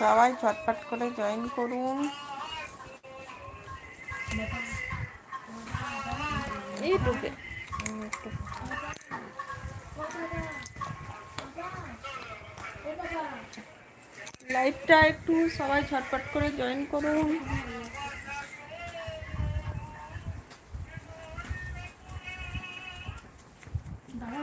সবাই ছটফট করে জয়েন করুন। ইউটিউবে লাইভটা একটু সবাই ছটফট করে জয়েন করুন।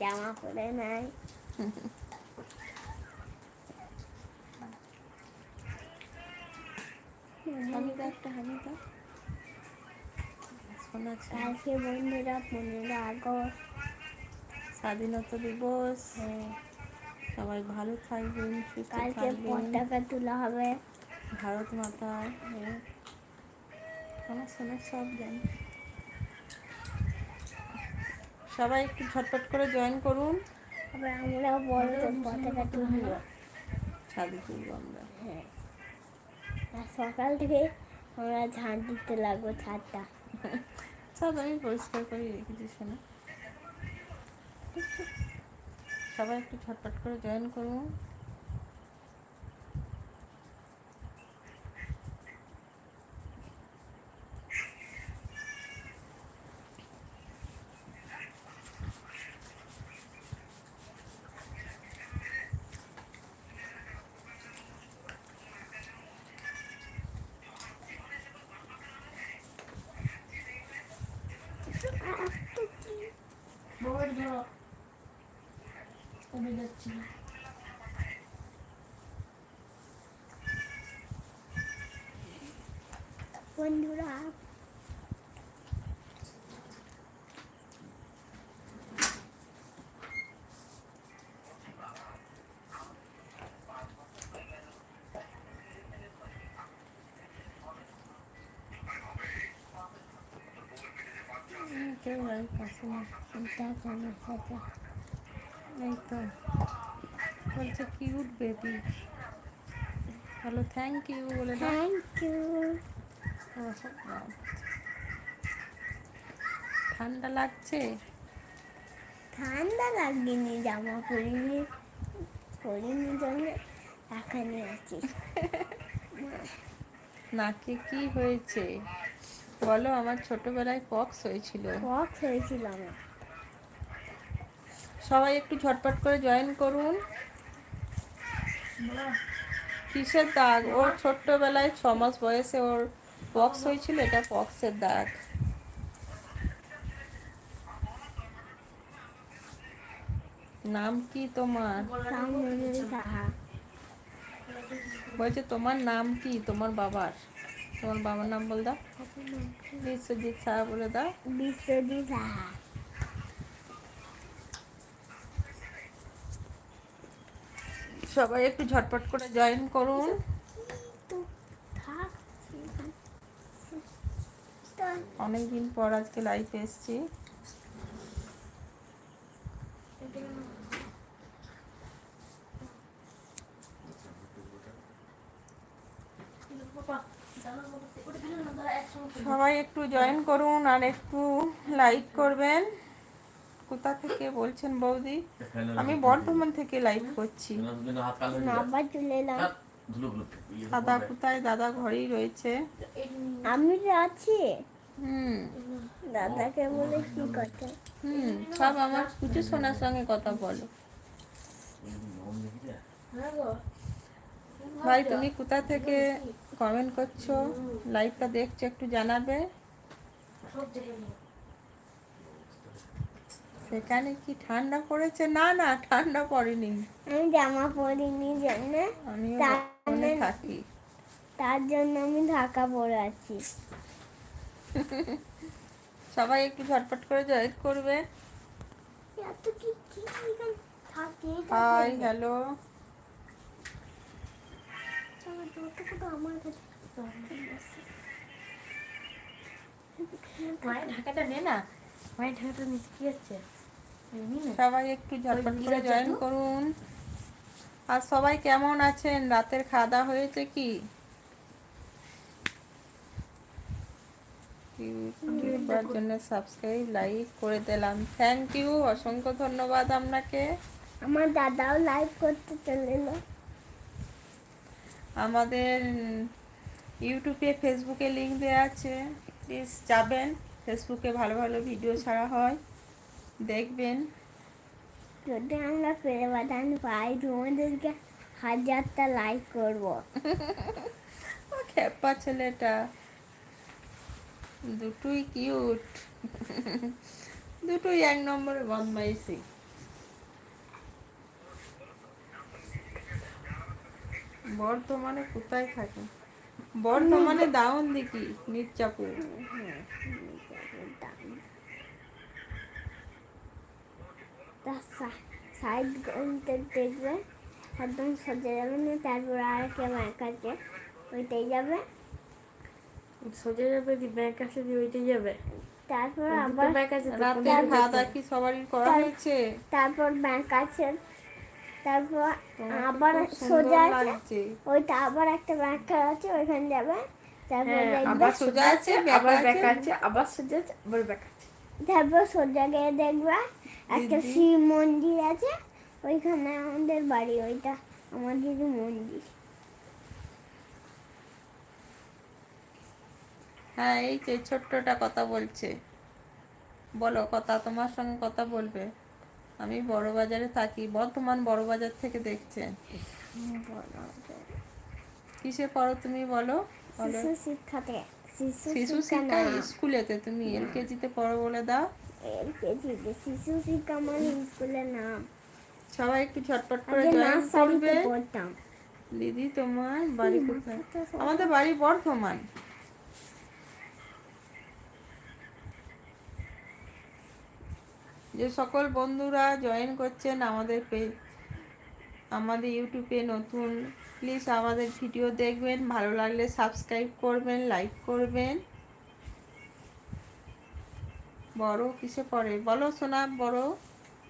জামা পরে শোনাচ্ছে কালকে বন্ধুরা পনেরো আগস্ট স্বাধীনতা দিবস। সবাই ভালো থাকবেন সুস্থ কালকে পতাকা তোলা হবে। ভারত মাতা। হ্যাঁ, আমার শোনার সব জ্ঞান সবাই একটু ঝটপট করে জয়েন করুন। আবার আমরা বড় পতাকা তুলব ছাদে তুলব আমরা। হ্যাঁ। আর সকাল থেকে আমরা ঝাঁট দিতে লাগবো ছাদটা। সব আমি পরিষ্কার করে রেখেছি শোনা। সবাই একটু ঝটপট করে জয়েন করুন বউয়ের ধরো উড়ে যাচ্ছি বন্ধুরা হুম, কেউ লাইভ আসে না চিন্তা আমার সাথে এই তো বলছে cute baby hello thank you বলে দাও থ্যাংক ইউ ও, বাবা। ঠান্ডা লাগছে? ঠান্ডা লাগেনি জামা পরিনি পরিনি জন্য এখানে আছি। নাকে কি হয়েছে? বলো আমার ছোটবেলায় পক্স হয়েছিল। পক্স হয়েছিল আমার। সবাই একটু ঝটপট করে জয়েন করুন। কিসের দাগ? ওর ছোট্টবেলায় ছ মাস বয়সে ওর পক্স হয়েছিল এটা পক্সের দাগ। নাম কি তোমার? বলছে তোমার নাম কি? তোমার বাবার। তোমার বাবার নাম বল দাও। বিশ্বজিৎ সাহা বলে দাও। বিশ্বজিৎ সাহা। সবাই একটু ঝটপট করে জয়েন করুন তো থাক তো অনেকদিন পর আজকে লাইফ এসছি। সবাই একটু জয়েন করুন আর একটু লাইক করবেন। কোথা থেকে বলছেন বৌদি? আমি বর্ধমান থেকে লাইভ করছি। দাদা কোথায়? দাদা ঘরেই রয়েছে। আমি আছি হুম। দাদাকে বলে কি কথা হুম সব আমার কুচু সোনার সঙ্গে কথা বলো। ভাই তুমি কোথা থেকে কমেন্ট করছ? লাইভটা দেখছ একটু জানাবে? সেখানে কি ঠান্ডা পড়েছে? না না ঠান্ডা পড়েনি। আমি জামা পরিনি জন্য মানে- থাকি। তার জন্য আমি ঢাকা পরে আছি। সবাই একটু ঝটপট করে জয়েন করবে। এত কি কি এখানে থাকে হাই হ্যালো সবাই একটু ঝটপট করে জয়েন করুন। আর সবাই কেমন আছেন? রাতের খাওয়া দাওয়া হয়েছে কি? ইউটিউবার জন্য সাবস্ক্রাইব লাইক করে দিলাম। থ্যাংক ইউ অসংখ্য ধন্যবাদ আপনাকে। আমার দাদাও লাইভ করতে চলে আমাদের ইউটিউবে ফেসবুকে লিংক দেওয়া আছে। প্লিজ যাবেন। ফেসবুকে ভালো ভালো ভিডিও ছাড়া হয়। দেখবেন। যদি আমরা ফেরে বাদান পাই তোমাদেরকে হাজারটা লাইক করব। ছেলেটা। দুটোই কিউট দুটোই এক নম্বরে বদমাইশি। বর্তমানে কোথায় থাকে? বর্তমানে দাউন দিকি মির্জাপুর সাইড দেখবে, একদম সোজা যাবে না, তারপর আর ব্যাংক আছে ওইটাই যাবে। সোজা যাবে দি ব্যাংক আছে দি ওইটাই যাবে? তারপর আবার ব্যাংক আছে তো রাতে কোনটা খাওয়া দাওয়া কি সবারই করা হয়েছে? তারপর ব্যাংক আছে। তারপর আবার সোজা আছে। ওইটা আবার একটা ব্যাংক আছে ওইখানে যাবে। তারপর হ্যাঁ, আবার সোজা আছে, আবার আছে। ব্যাক আছে আবার সোজা আছে আবার ব্যাক আছে। তারপর সোজা গিয়ে দেখবে একটা শিব মন্দির আছে ওইখানে আমাদের বাড়ি ওইটা আমাদের মন্দির। হ্যাঁ এই যে ছোট্টটা কথা বলছে। বলো কথা তোমার সঙ্গে কথা বলবে। আমি বড় বাজারে থাকি। বর্তমান বড় বাজার থেকে দেখছেন কিসে পড়ো তুমি বলো? শিশু শিক্ষাতে শিশু শিশু শিক্ষা স্কুলেতে তুমি এলকেজিতে পড়ো বলে দাও। এলকেজিতে শিশু শিক্ষা মানে স্কুলের নাম সবাই একটু ঝটপট করে জয়েন করবে। দিদি তোমার বাড়ি কোথায়? আমাদের বাড়ি বর্ধমান। যে সকল বন্ধুরা জয়েন করছেন আমাদের পে আমাদের ইউটিউবে নতুন প্লিজ আমাদের ভিডিও দেখবেন। ভালো লাগলে সাবস্ক্রাইব করবেন লাইক করবেন। বড় কিসে পড়ে? বলো সোনা বড়।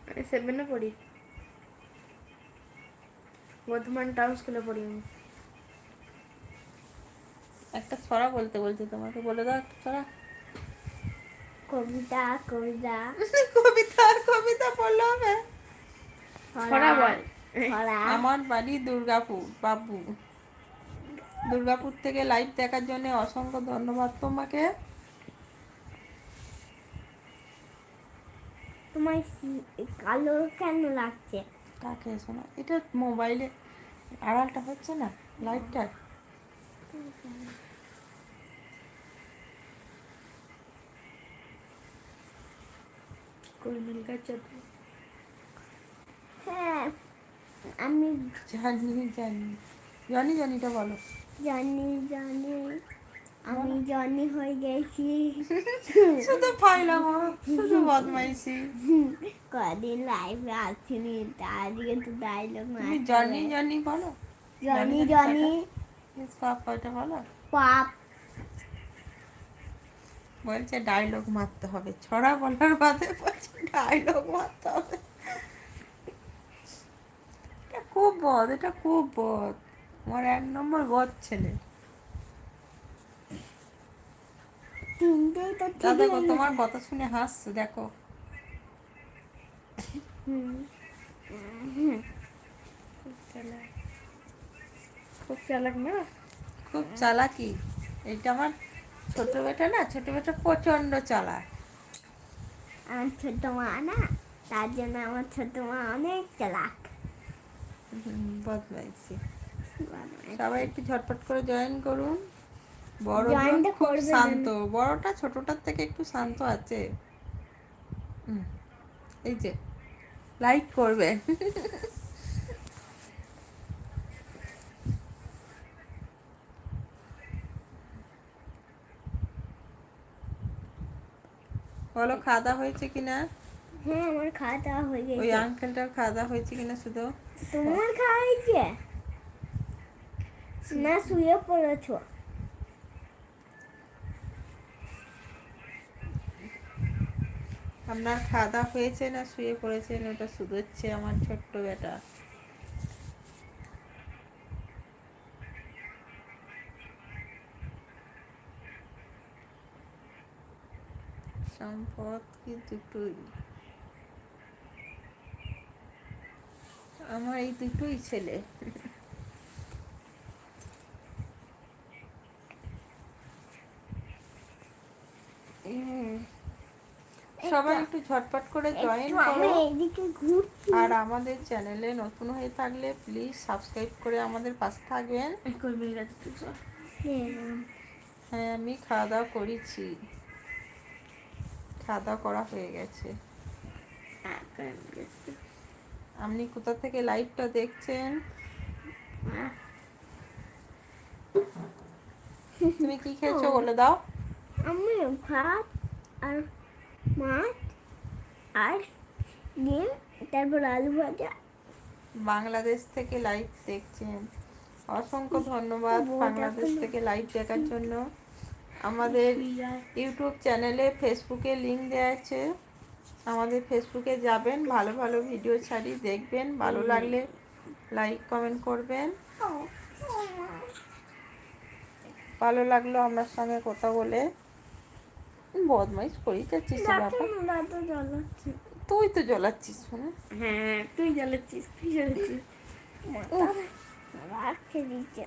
আমি সেভেনে পড়ি। বর্ধমান টাউন স্কুলে পড়ি আমি। একটা ছড়া বলতে বলছি তোমাকে বলে দাও একটা ছড়া। কবিতা কবিতা। কবিতা কবিতা বলল হবে। ছড়া বল। আমার বাড়ি দুর্গাপুর বাবু। দুর্গাপুর থেকে লাইভ দেখার জন্য অসংখ্য ধন্যবাদ তোমাকে। তোমার সি- কালো কেন লাগছে? কাকে শোনা এটা মোবাইলে আড়ালটা হচ্ছে না লাইটটা কোন মিল হ্যাঁ আমি জানি জানি। জানি জানিটা বলো। জানি জানি। আমি জানি হয়ে গেছি। শুধু ফাইলাম শুধু বদমাইশি। কদিন লাইভে আসিনি আজকে তো ডায়লগ জানি জানি বলো। জানি জানি বলো। পাপ। বলছে ডায়লগ মারতে হবে। ছড়া বলার বাদে বলছে ডায়লগ মারতে হবে। এটা খুব বদ এটা খুব বদ। আমার এক নম্বর বদ ছেলে। দেখো তোমার কথা শুনে হাসছে দেখো। খুব চালাক না? খুব চালাকি। এইটা আমার ছোট বেটা না ছোট বেটা প্রচণ্ড চালাক। আমার ছোট মা না তার জন্য আমার ছোট মা অনেক চালাক। হুম, বদমাইশি। সবাই একটু ঝটপট করে জয়েন করুন। বড় খুব শান্ত। বড়টা ছোটটার থেকে একটু শান্ত আছে। এই যে লাইক করবেন বলো খাওয়া দাওয়া হয়েছে কিনা? হ্যাঁ আমার খাওয়া দাওয়া হয়ে ওই গেছে আঙ্কেলটার খাওয়া দাওয়া হয়েছে কিনা শুধু? তোমার খাওয়া হয়েছে? না শুয়ে পড়েছো। আপনার খাওয়া দাওয়া হয়েছে না শুয়ে পড়েছেন ওটা শুধোচ্ছে আমার ছোট্ট বেটা। সম্পদ কি দুটোই? আমার এই দুটোই ছেলে। সবাই একটু ঝটপট করে জয়েন করো। আর আমাদের চ্যানেলে নতুন হয়ে থাকলে প্লিজ সাবস্ক্রাইব করে আমাদের পাশে থাকবেন। হ্যাঁ আমি খাওয়া দাওয়া করেছি। খাওয়া দাওয়া করা হয়ে গেছে। হ্যাঁ গেছে। আপনি কোথা থেকে লাইভটা দেখছেন? তুমি কি খেয়েছো বলে দাও। আমি ভাত আর মাছ আর ডিম তারপর আলু ভাজা। বাংলাদেশ থেকে লাইভ দেখছেন। অসংখ্য ধন্যবাদ বাংলাদেশ থেকে লাইভ দেখার জন্য। আমাদের ইউটিউব চ্যানেলে ফেসবুকে লিঙ্ক দেওয়া আছে। আমাদের ফেসবুকে যাবেন ভালো ভালো ভিডিও ছাড়ি দেখবেন ভালো লাগলে লাইক কমেন্ট করবেন। ভালো লাগল আমার সঙ্গে কথা বলে। বদমাইশ করি যাচ্ছিস তুই তো জ্বলাচ্ছিস শোনা। হ্যাঁ তুই জ্বালাচ্ছিস তুই জ্বালাচ্ছিস। রাখতে দিচ্ছে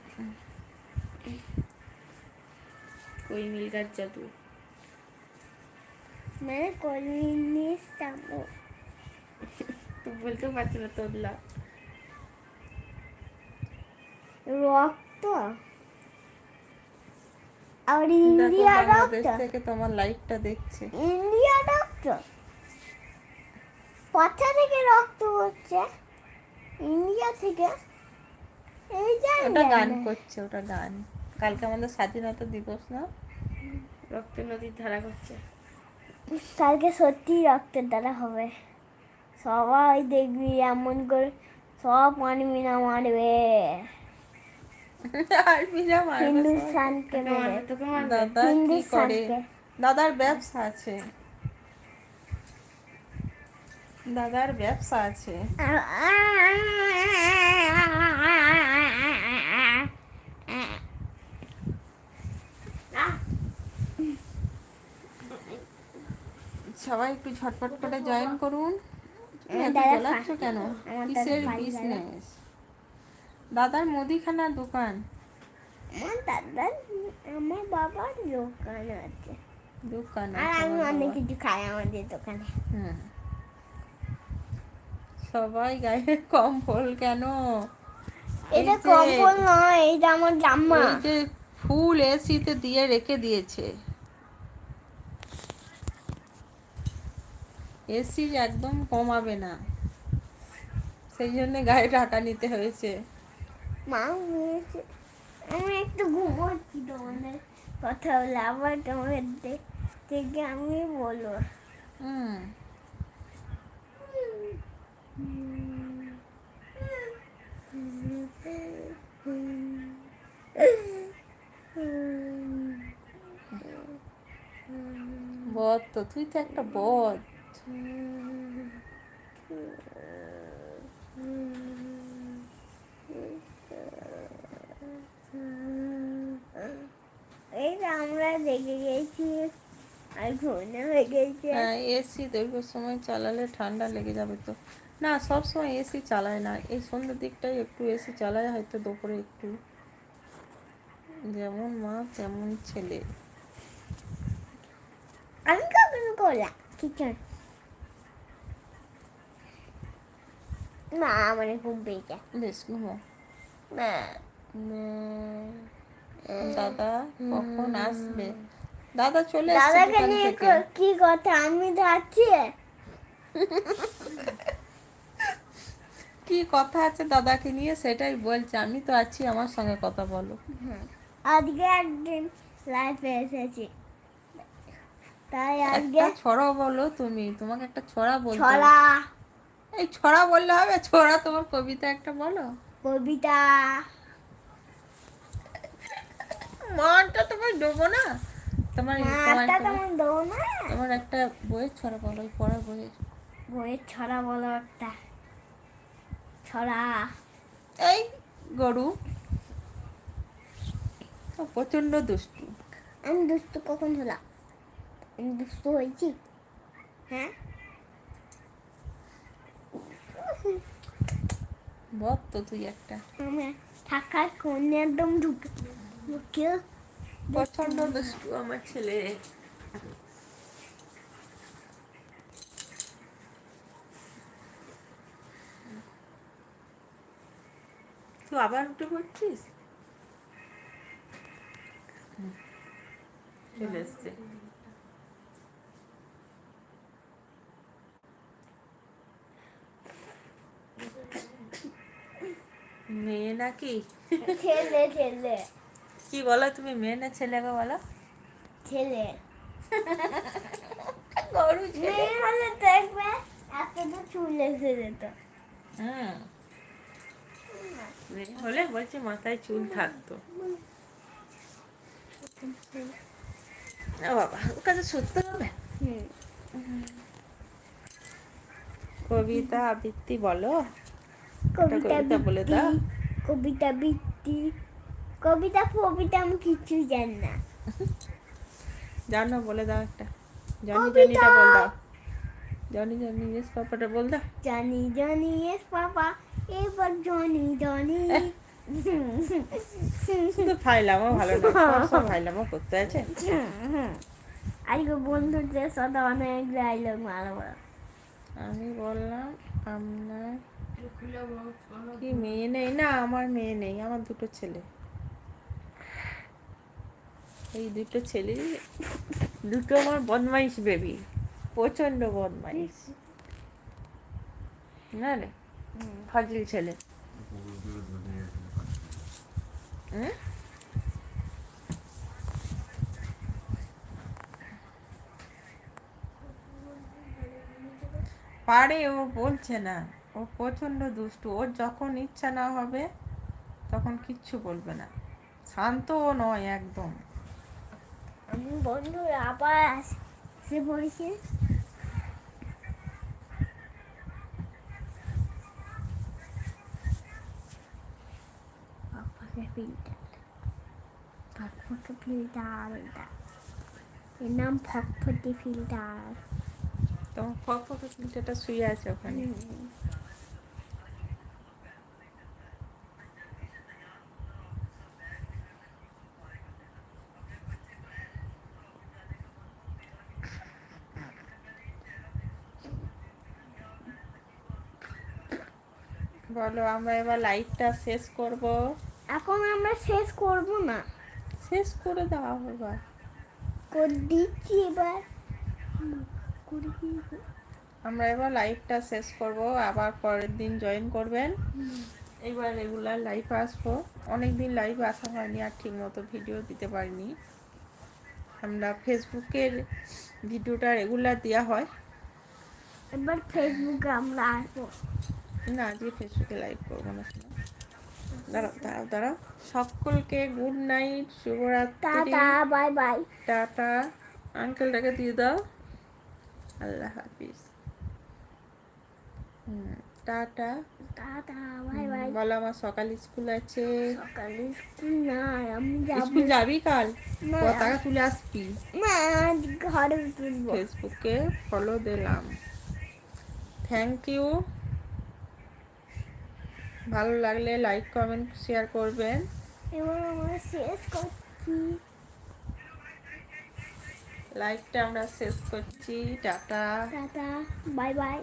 গাছ যা তুই মানে কলিনিস যাব তুই বলতেও পারছি না তোর লাভ রক্ত? আর ইন্ডিয়া বাংলাদেশ রক্ত? থেকে তোমার লাইভটা দেখছে। ইন্ডিয়া রক্ত? কোথা থেকে রক্ত হচ্ছে? ইন্ডিয়া থেকে? এই জানি ওটা গান করছে ওটা গান। কালকে আমাদের স্বাধীনতা দিবস না রক্ত নদীর ধারা করছে কালকে সত্যি রক্তের দ্বারা হবে সবাই দেখবি এমন করে সব মানবি না মারবে। হিন্দুস্তানকে দাদা কি করে দাদার ব্যবসা আছে দাদার ব্যবসা আছে সবাই একটু ঝটপট করে জয়েন করুন। ফাঁকি কেন? কিসের বিজনেস দাদার মুদিখানার দোকান। আমার দাদার আমার বাবার দোকান আছে। দোকান আর আমি অনেক কিছু খাই আমাদের দোকানে। সবাই গায়ে কম্বল কেন? এটা কম্বল নয় এটা আমার জামা। এই যে ফুল এসিতে দিয়ে রেখে দিয়েছে। এসি একদম কমাবে না। সেই জন্য গায়ে টাকা নিতে হয়েছে। মা আমি একটু ঘুমোচ্ছি তোমাদের কথা বলে আবার তোমাদের থেকে আমি বলব। হুম। বদ তো তুই তো একটা বদ। এই যে আমরা দেখে গেছি আর হয়ে হ্যাঁ এসি দীর্ঘ সময় চালালে ঠান্ডা লেগে যাবে তো। না সব সময় এসি চালায় না। এই সন্ধ্যের দিকটাই একটু এসি চালায় হয়তো দুপুরে একটু। যেমন মা তেমন ছেলে। আমি কখন করলাম কিছু না। মানে ঘুম পেয়েছে বেশ ঘুমো। না দাদা কখন আসবে? দাদা চলে দাদাকে নিয়ে কি কথা? আমি যাচ্ছি কি কথা আছে দাদাকে নিয়ে? সেটাই বলছে। আমি তো আছি আমার সঙ্গে কথা বলো। আজকে একদিন লাইফে এসেছি। তাই আজকে ছড়া বলো তুমি। তোমাকে একটা ছড়া বলতে ছড়া। এই ছড়া বললে হবে ছড়া তোমার কবিতা একটা বলো। কবিতা। মানটা তোমার দেবো না? তোমার তোমার একটা- বইয়ের ছড়া বলো ওই পড়ার বইয়ের। বইয়ের ছড়া বলো একটা। ছড়া। এই গরু। প্রচণ্ড দুষ্টু। আমি দুষ্টু কখন হলাম? আমি দুষ্টু হয়েছি? হ্যাঁ? বক তো তুই একটা। থাকার কোন একদম ঢুকে ঢুকে প্রচণ্ড দুষ্টু আমার ছেলে। তুই আবার উঠে পড়ছিস? চলে এসছে। মেয়ে নাকি? ছেলে ছেলে। কি বলো তুমি মেয়ে না ছেলেকে বলো? ছেলে। গরু মেয়ে হলে দেখবে এতটা চুল এসে যেত। হুম মেয়ে হলে বলছি মাথায় চুল থাকতো। বাবা ওর কাছে সত্যি হবে। কবিতা আবৃত্তি বলো। কবিতা বলে বৃত্তি, দাও। কবিতা বৃত্তি কবিতা আমি কিছুই জানি না জানো বলে দাও একটা জনি। জনিটা বল দাও জনি জনি ইয়েস পাপাটা বল দাও জানি জানি এস বাবা এবার জনি জনি শুধু ফাইলামও ভালো না সব ফাইলামও করতে আছে আজকে বন্ধুদের সাথে অনেক ডাইলগ মারা আমি বললাম আপনার। কি মেয়ে নেই? না, আমার মেয়ে নেই, আমার দুটো ছেলে। এই দুটো ছেলে, দুটো আমার বদমাইশ বেবি প্রচণ্ড বদমাইশ। না রে, ফাজিল ছেলে। হুম? পারে ও, বলছে না। ও প্রচণ্ড দুষ্টু। ওর যখন ইচ্ছা না হবে তখন কিচ্ছু বলবে না। শান্তও নয় একদম। আমি বন্ধুরা আবার আসে পড়েছে ফিল্টার ফিল্টার এটা। এর নাম ফিল্টার ফিল্টারটা শুয়ে আছে ওখানে। বলো আমরা এবার লাইটটা শেষ করব। এখন আমরা শেষ করব না। শেষ করে দেওয়া হবে করে দিচ্ছি এবার। আমরা এবার লাইভটা শেষ করব আবার পরের দিন জয়েন করবেন। এবার রেগুলার লাইভ আসব। অনেক দিন লাইভ আসা হয়নি আর ঠিক মতো ভিডিও দিতে পারিনি। আমরা ফেসবুকের ভিডিওটা রেগুলার দেওয়া হয়। এবার ফেসবুকে আমরা আসব। না আজকে ফেসবুকে লাইভ করব না শোনো। দাঁড়াও দাঁড়াও দাঁড়াও। সকলকে গুড নাইট শুভরাত্রি। Tata bye bye tata. আঙ্কেলটাকে দিয়ে দাও। আল্লাহ হাফিজ। টাটা। টাটা বাই বাই বলো আমার সকাল স্কুল আছে। সকালে স্কুল নাই আমি যাব। স্কুল যাবি কাল? পতাকা তুলে আসবি? না ঘরে ফেসবুকে ফলো দিলাম। থ্যাংক ইউ ভালো লাগলে লাইক কমেন্ট শেয়ার করবেন। এবং আমরা শেষ করছি। লাইকটা আমরা শেষ করছি। টাটা। Tata bye by